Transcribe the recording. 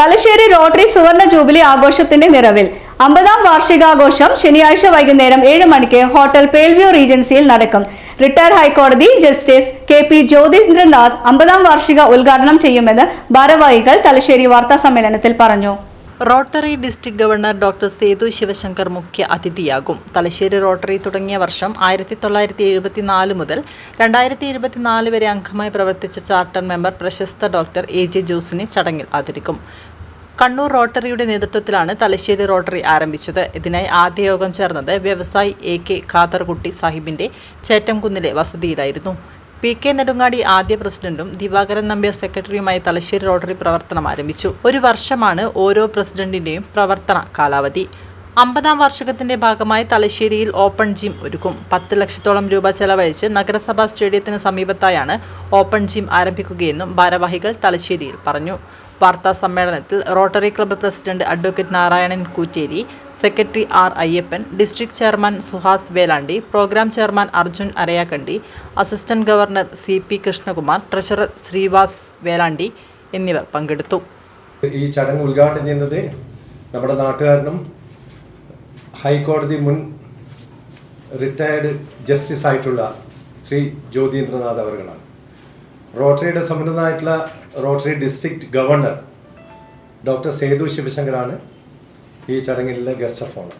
Thalassery rotary സുവർണ jubilee ആഘോഷത്തിന്റെ നിറവിൽ അമ്പതാം വാർഷികാഘോഷം ശനിയാഴ്ച വൈകുന്നേരം ഏഴ് മണിക്ക് ഹോട്ടൽ പേൽവ്യൂ റീജൻസിയിൽ നടക്കും. റിട്ടയർഡ് ഹൈക്കോടതി ജസ്റ്റിസ് കെ പി ജ്യോതിന്ദ്രനാഥ് അമ്പതാം വാർഷിക ഉദ്ഘാടനം ചെയ്യുമെന്ന് ഭാരവാഹികൾ തലശ്ശേരി വാർത്താ സമ്മേളനത്തിൽ പറഞ്ഞു. Rotary district governor doctor Sethu Sivasankar മുഖ്യ അതിഥിയാകും. തലശ്ശേരി റോട്ടറി തുടങ്ങിയ വർഷം ആയിരത്തി തൊള്ളായിരത്തി എഴുപത്തിനാല് മുതൽ രണ്ടായിരത്തി ഇരുപത്തിനാല് വരെ അംഗമായി പ്രവർത്തിച്ച ചാർട്ടർ മെമ്പർ പ്രശസ്ത ഡോക്ടർ എ ജെ ജോസിനെ ചടങ്ങിൽ ആദരിക്കും. കണ്ണൂർ റോട്ടറിയുടെ നേതൃത്വത്തിലാണ് തലശ്ശേരി റോട്ടറി ആരംഭിച്ചത്. ഇതിനായി ആദ്യ യോഗം ചേർന്നത് വ്യവസായി എ കെ ഖാദർകുട്ടി സാഹിബിന്റെ ചേറ്റംകുന്നിലെ വസതിയിലായിരുന്നു. പി കെ നെടുങ്ങാടി ആദ്യ പ്രസിഡന്റും ദിവാകരൻ നമ്പ്യാർ സെക്രട്ടറിയുമായി തലശ്ശേരി റോട്ടറി പ്രവർത്തനം ആരംഭിച്ചു. ഒരു വർഷമാണ് ഓരോ പ്രസിഡന്റിന്റെയും പ്രവർത്തന കാലാവധി. അമ്പതാം വാർഷികത്തിന്റെ ഭാഗമായി തലശ്ശേരിയിൽ ഓപ്പൺ ജിം ഒരുക്കും. പത്ത് ലക്ഷത്തോളം രൂപ ചെലവഴിച്ച് നഗരസഭാ സ്റ്റേഡിയത്തിന് സമീപത്തായാണ് ഓപ്പൺ ജിം ആരംഭിക്കുകയെന്നും ഭാരവാഹികൾ തലശ്ശേരിയിൽ പറഞ്ഞു. വാർത്താ സമ്മേളനത്തിൽ rotary club president advocate Narayanan Kootteri secretary R Ayyappan district chairman Suhas Velandi programme chairman Arjun Arayakkandi assistant governor C P Krishnakumar treasurer Sreevas Velandi എന്നിവർ പങ്കെടുത്തു. ഈ ചടങ്ങ് ഉദ്ഘാടനം ചെയ്യുന്നത് നമ്മുടെ നാട്ടുകാരനും ഹൈക്കോടതി മുൻ റിട്ടയർഡ് ജസ്റ്റിസ് ആയിട്ടുള്ള ശ്രീ ജ്യോതീന്ദ്രനാഥ് അവർകളാണ് റോട്ടറിയുടെ സമുന്നതമായിട്ടുള്ള rotary district governor doctor Sethu ശിവശങ്കറാണ് ഈ ചടങ്ങിലെ ഗസ്റ്റ് ഓഫ് ഓണർ